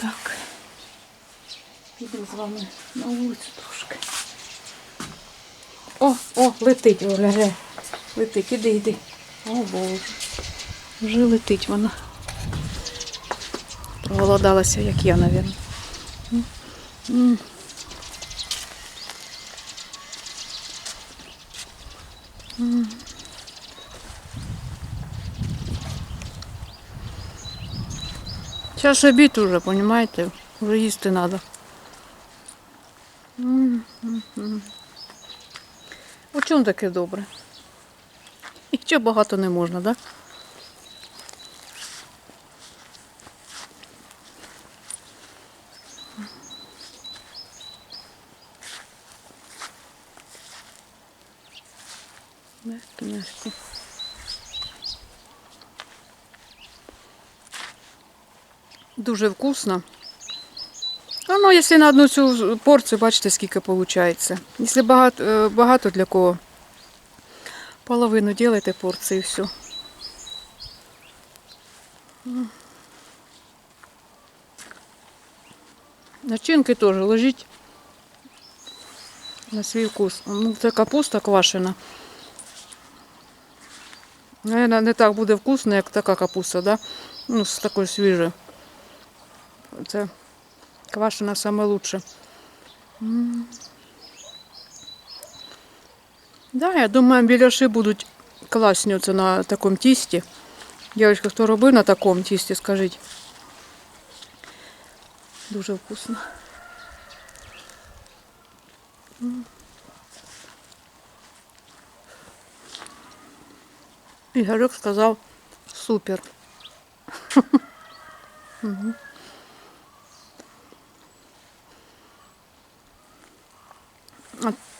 Так. Йду з вами на вулицю трошки. О, о, летить, Оля. Летить, іди, іди. О, Боже. Вже летить вона. Проголодалася, як я, мабуть. Зараз обід уже, понимаете? Вже їсти треба. У чому таке добре? І чого багато не можна, так? Да? Мягко, мягко. Дуже вкусно. А ну, якщо на одну цю порцію, бачите, скільки виходить. Якщо багато, е, багато для кого, половину делайте порції і все. Начинки теж ложіть на свій вкус. Ну, це капуста квашена. Наверное, не так буде вкусно, як така капуста, да? Ну, з такою свіжою. Це квашена саме лучше. Да, я думаю, біляши будуть класні оце на такому тісті. Дівчатка, хто робив на такому тісті, скажіть. Дуже вкусно. Ігорюк сказав супер. Мгм.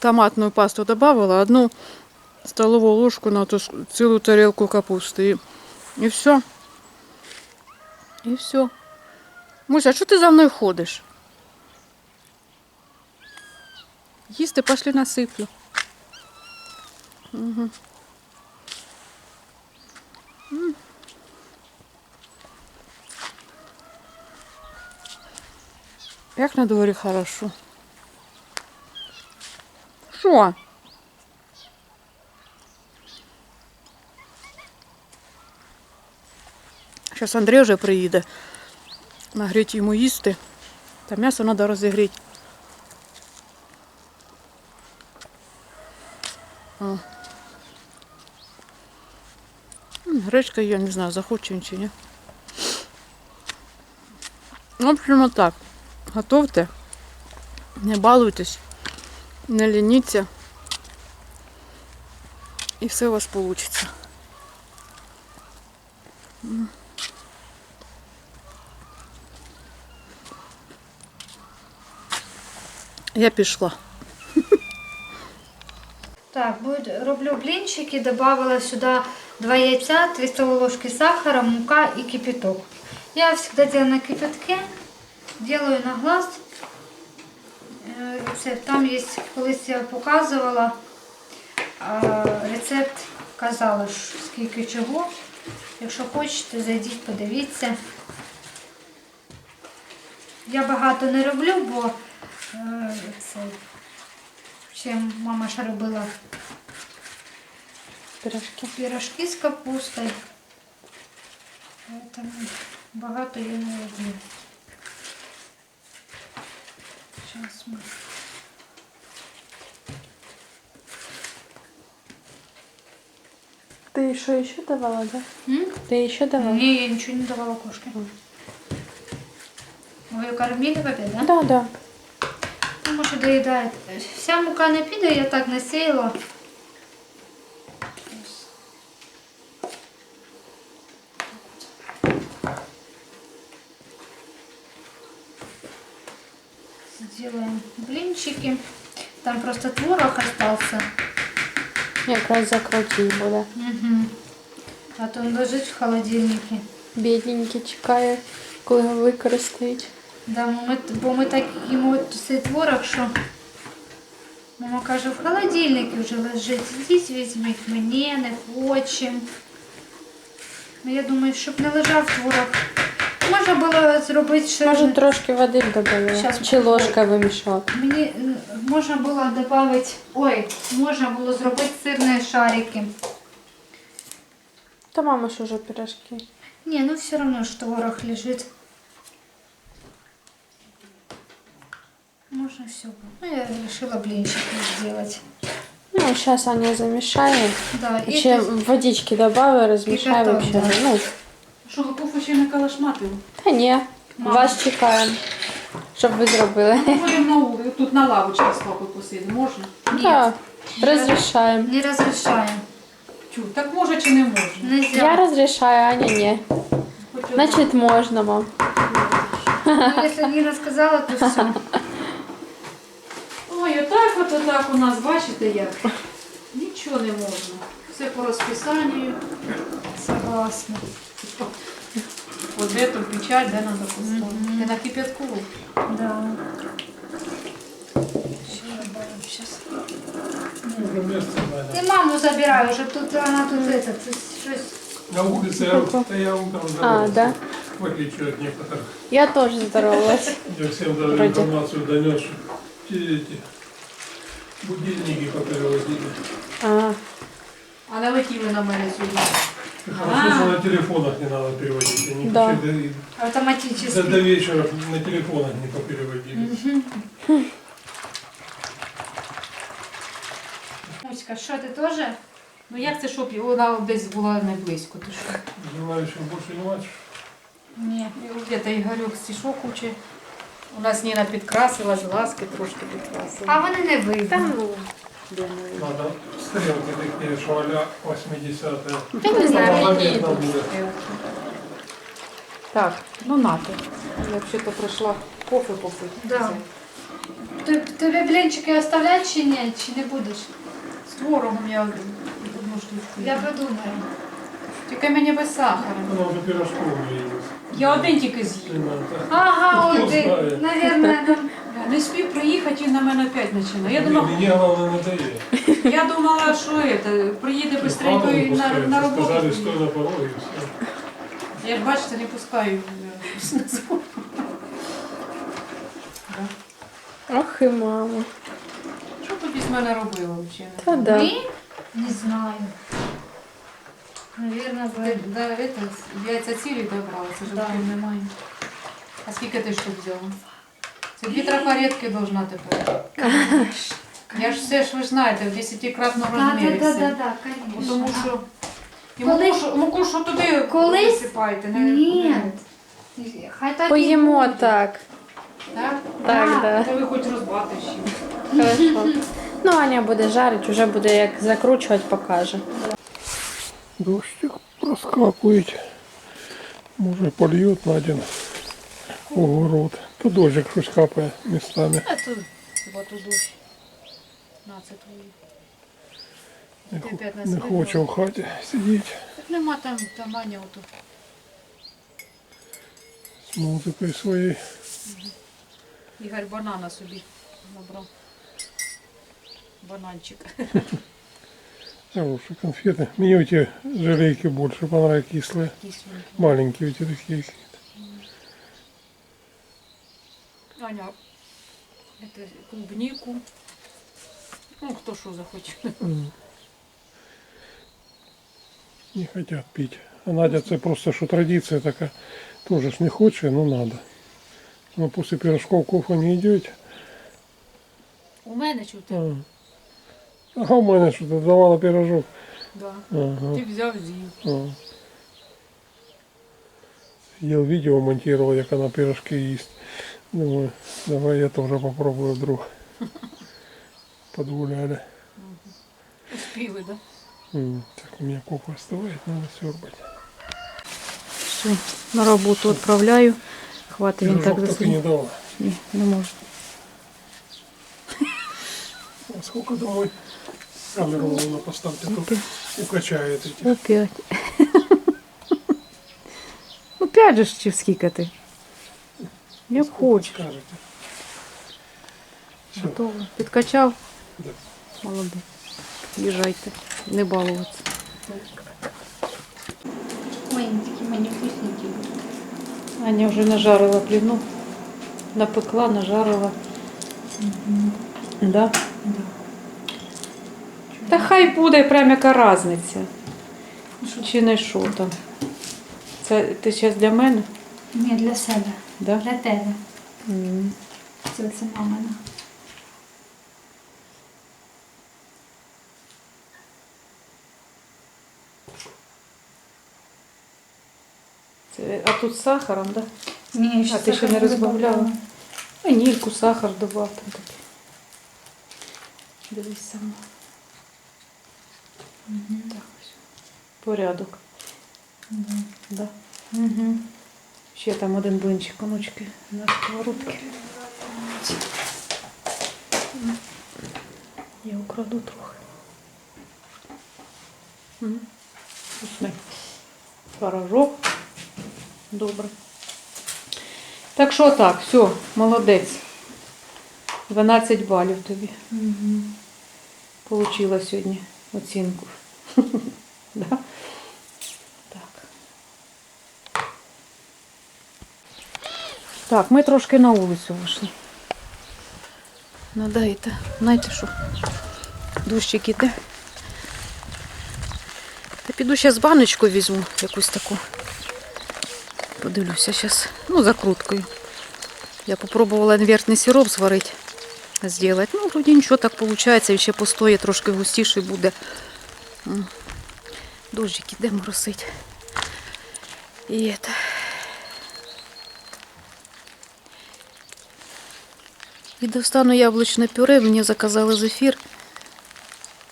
Томатную пасту добавила, одну столовую ложку на ту целую тарелку капусты. И, все. И все. Муся, а що ти за мною ходиш? Їсти пошли насиплю. Угу. Як на дворі хорошо. Що? Зараз Андрій вже приїде. Нагріти йому їсти. Та м'ясо треба розігріти. Гречка, я не знаю, захоче він чи ні. В общем, отак. Готовте. Не балуйтесь, не лініться. І все у вас вийде. Я пішла. Так, роблю блинчики, добавила сюда 2 яйца, 2 столовые ложки сахара, мука и кипяток. Я всегда делаю на кипятке, делаю на глаз. Е, Рецепт. Там есть, колись я показувала рецепт, казала, скільки чого. Якщо хочете, зайдіть, подивіться. Я багато не роблю, бо е, це, чим мама ще робила Пирожки. пирожки з капустою. Багато я не люблю. Сейчас мы. Ты еще еще давала, да? М? Ты еще давала? Не, я ничего не давала кошке. Вы ее кормили в обед, да? Да, да. Потому может, доедает. Вся мука не піде, я так насеяла. блинчики. Там просто творог остался. Якраз закрутій буде. Угу. А то он лежить в холодильнике. Бідненький чекає, коли його використають. Да, ми, бо ми так їмо цей творог, що мама каже, в холодильнику вже лежить. Ідіть візьміть мені, не хочемо. Ну, я думаю, щоб не лежав творог. Ми можна було зробити ще. Може трошки води додали? Щас Чи ложка вимішала? Мені м, можна було додати. Ой, можна було зробити сирні шарики. Та мама ж уже пирожки. Не, ну все равно, что творог лежит. Можно все. Ну, я решила блинчики сделать. Ну, сейчас Аня замішає. Да, и Ще тут- водички добавила, розмішає готово, вообще. да. Ну, Що, готову ще не калашматив? та ні. Мама. Вас чекаємо, щоб ви зробили. Будемо на вулиці, тут на лавочці з папою посидимо, можна? Так, розрішаємо. Не разрешаем. Чу, так може чи не можна? Нельзя. Я розрішаю, Аня ні. Хоч одна. Значить, можна, мам. Ну, если Нина сказала, то все. Ой, отак от отак у нас, бачите як? Нічого не можна. Все по розписанню. Согласна. От де то печаль, де треба поставити. Ти на кипятку. Да. Сейчас. Ты маму забирай уже, тут она тут этот, щось. На улице я, да я утром А, да. в отличие от некоторых. Я теж здоровалась. Я всем даже Вроде. информацию донес, что эти будильники попереводили. А, А налетіли на мене сьогодні. Хорошо, что на телефонах не надо переводить. Они Да. вообще до, до, Автоматически. до вечера на телефонах не попереводили. Муська, що ти теж? Ну як це, щоб вона десь була не близько? Ти що? Желающих больше не мать. Ні. Где-то Ігорюк стішок учить. У нас Ніна підкрасила, з ласки трошки підкрасила. А вони не вийдуть. Надо стрелки такие, что а-ля 80-е. Я не знаю, які будет. Так, ну нате. Я взагалі-то прийшла кофе попити. Да. Ти- Тобі блінчики оставлять чи ні? Чи не будеш? З творогом я одну штучку. Я їм. подумаю. Тільки мені без сахара. Она уже пирожков не едет. Я один тільки з'їв. Ага, от ти, наверное, нам... Не спів приїхати і на мене опять починає. Я думала, Мне главное надоело. я думала, що это, приїде быстренько і на, на роботу. Сказали, стой на пороге и все. Я ж бачите, не пускаю. е, ох і мама. Що тобі з мене робила взагалі? Та да. Ми? Не знаю. Наверное, ви... да, это, яйця цілі добрала, це Да. да. немає. А скільки ти штук взяла? Це дві трафаретки должна тепер. Я ж все ж ви ж знаєте, в 10-кратному Да, розмірі да, да, все. да, да, Бо конечно. Тому що і Коли- муку, що- муку, що туди Колись? висипаєте, не Ні. Хай так і Поїмо буде. так. Так? Так, да. Це ви хоч розбати ще. Хорошо. Ну, Аня буде жарити, вже буде як закручувати, покаже. Дождик проскакивает. Может польет на один огород. То дождик щось капає местами. А тут хіба тут дощ. На, це твої. Не, не хоче в хаті сидіти Так нема там, там Аня з музикою своєю. Ігор банана собі набрав. Бананчик. Хорошие конфеты. Мне эти желейки больше понравились, кислые. Кисленький. Маленькие эти такие. Аня, это клубнику. Ну, хто що захоче. М. Не хотят пить. А Надя це просто що традиція така. Тоже ж не хоче, но надо. Но после пирожков кофе не идет. У мене чути. А, а у мене що ти давала пирожок. Да. Ага. Ти взяв з'їв. А. Съел видео, монтировал, як она пирожки ест. Думаю, давай я тоже попробую вдруг. Подгуляли. Успіли, да? М, Так, у меня кофе остывает, надо сёрбать. Все, на роботу відправляю. Хватить він так Пирожок так и заснув. не дала. Ні, не можу. А сколько домой? Камеру вон поставьте, тут укачает эти. Опять. Ну, п'ять же ж чи скільки ти? Як Сколько хочеш. Скажете. Все, Готово. Підкачав? Да. Молодець. Їжайте. Не балуватися. Они такие. Аня вже нажарила бліну. Напекла, нажарила. Да? Та хай буде прям яка різниця. Чи не що там. Це ти зараз для мене? Ні, для себе. Да? Для тебе. М. Це, це мамина. Це, а тут з сахаром, так? Да? Ні, А ти ще не розбавляла? Ванільку, сахар добав там таке. Дивись сама. Так, ось. Порядок. Да. Угу. Ще там один блинчик, онучки на сковородці. Я украду трохи. М. Вкусний. Творожок. Добре. Так що так, все, молодець. 12 балів тобі. Угу. Получила сьогодні оцінку. да? Так. Так, ми трошки на вулицю вийшли. Надо это, знаєте що? Дощик іде. Та піду зараз баночку візьму, якусь таку. Подивлюся зараз. Ну, закруткою. Я попробувала інвертний сироп зварити. Сделать. Ну, вроді нічого так виходить, він ще постоїть, трошки густіший буде. М. Дощик іде моросить. І это. І достану яблучне пюре, мені заказали зефір.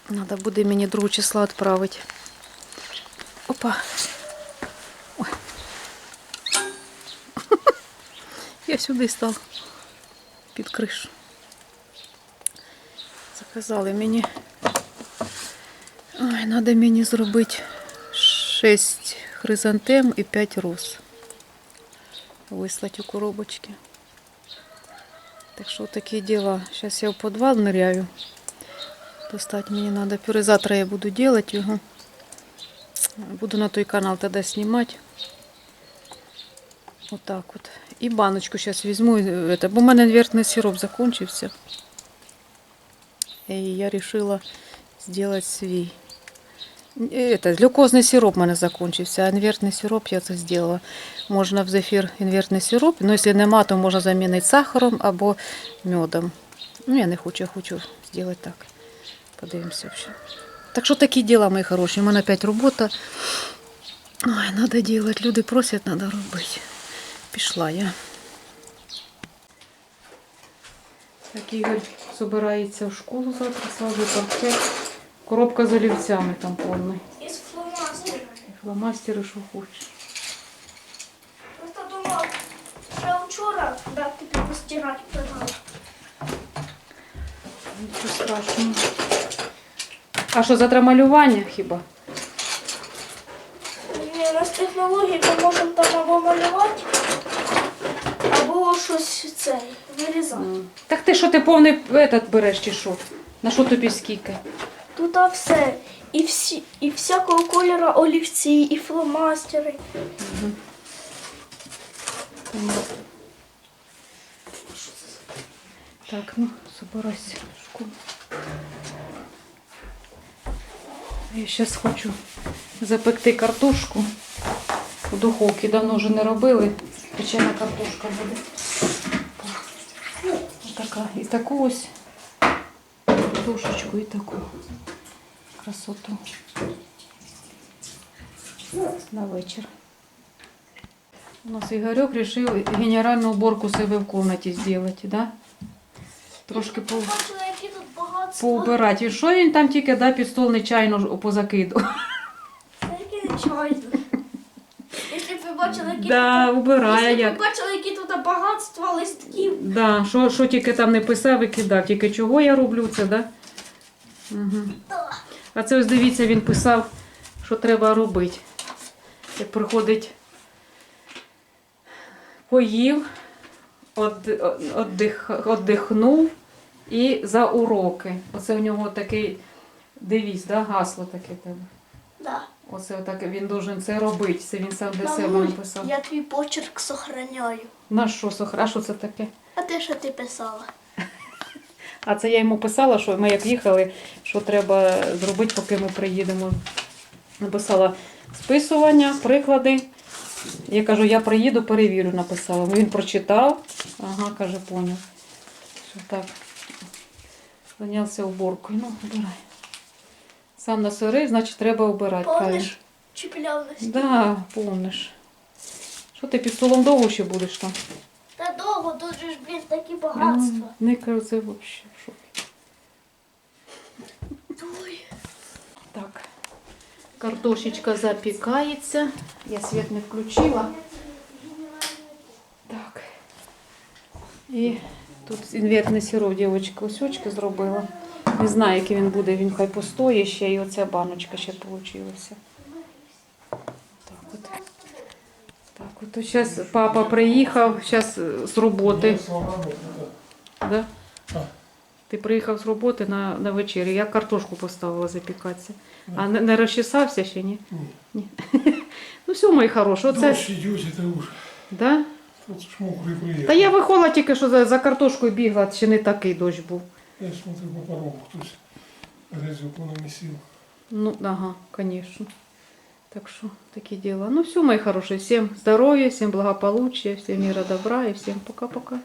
Надо буде мені 2 числа відправити. Опа. Ой. Я сюди став. Під кришу. Заказали мені. Ой, треба мені зробити 6 хризантем і 5 роз. Вислати у коробочки. Так що такі діла. Зараз я в підвал ныряю. Достать мені треба пюре. Завтра я буду делать його. Буду на той канал тоді знімати. Отак от. І баночку зараз візьму. е, Это, бо в мене інвертний сироп закончився. І я вирішила зробити свій. Это, глюкозний сироп у мене закончився, а інвертний сироп я це зробила. Можна в зефір інвертний сироп, ну якщо нема, то можна замінити сахаром або медом. Ну, я не хочу, я хочу зробити так. Подивимося. Так що такі діла, мої хороші. У мене опять робота. Ой, треба робити. Люди просять, треба робити. Пішла я. Так, Ігор збирається в школу завтра, сразу портфель. Коробка з олівцями там повний. Із фломастерами. Фломастери, що хочеш. Просто думав, що вчора дати тобі постирати пенал. Нічого страшного. А що, завтра малювання хіба? Ні, у нас технології, ми можемо там або малювати, або щось це вирізати. Так ти що ти повний этот береш чи що? На що тобі скільки? Тут все. І, всі, і всякого кольору олівці, і фломастери. Так, ну, собирайся в школу. Я зараз хочу запекти картошку у духовці. Давно вже не робили. Печена картошка буде. Така. І таку ось картошечку і таку красоту. На вечір. У нас Ігорьок вирішив генеральну уборку себе в кімнаті зробити, да? Трошки по, поубирати. І що він там тільки да, під стол нечайно позакидав? Які нечайно. Якщо б ви бачили, які Да, тут... убирає Якщо б як. ви бачили, які тут багатства листків. Да, що, що тільки там не писав і кидав, тільки чого я роблю це, да? Угу. А це ось дивіться, він писав, що треба робити. Як приходить, поїв, од, оддих, оддихнув і за уроки. Оце у нього такий девіз, да? гасло таке тебе. Да. Оце так він должен це робити. Це він сам для себе написав. я твій почерк сохраняю. На що сохра? А що це таке? А те, що ти писала? А це я йому писала, що ми як їхали, що треба зробити, поки ми приїдемо. Написала списування, приклади. Я кажу, я приїду, перевірю, написала. Він прочитав. Ага, каже, поняв. Що так. Зайнявся уборкою. Ну, обирай. Сам насорив, значить треба обирати. Помниш? Чіпляв на стіл? Да, помниш. Що ти під столом довго ще будеш там? Довго, тут же ж, блін, такі багатства. Не це взагалі в шокі. Ой. Так. Картошечка запікається. Я світ не включила. Так. І тут інвертний сироп дівчинка усьочки зробила. Не знаю, який він буде, він хай постоїть ще, і оця баночка ще вийшла. Так от. От зараз папа приїхав, зараз з роботи. Да? Ти приїхав з роботи на, на вечерю. Я картошку поставила запікатися. А не, не розчесався ще, ні? Ні. Ну все, мої хороші, оце. Дощ идет, это уже. Да? Та я виходила тільки, що за, за картошкою бігла, ще не такий дощ був. Я смотрю по порогу, хтось грязюку намесил. Ну, ага, конечно. Так что такие дела. Ну все, мои хорошие, всем здоровья, всем благополучия, всем мира, добра и всем пока-пока.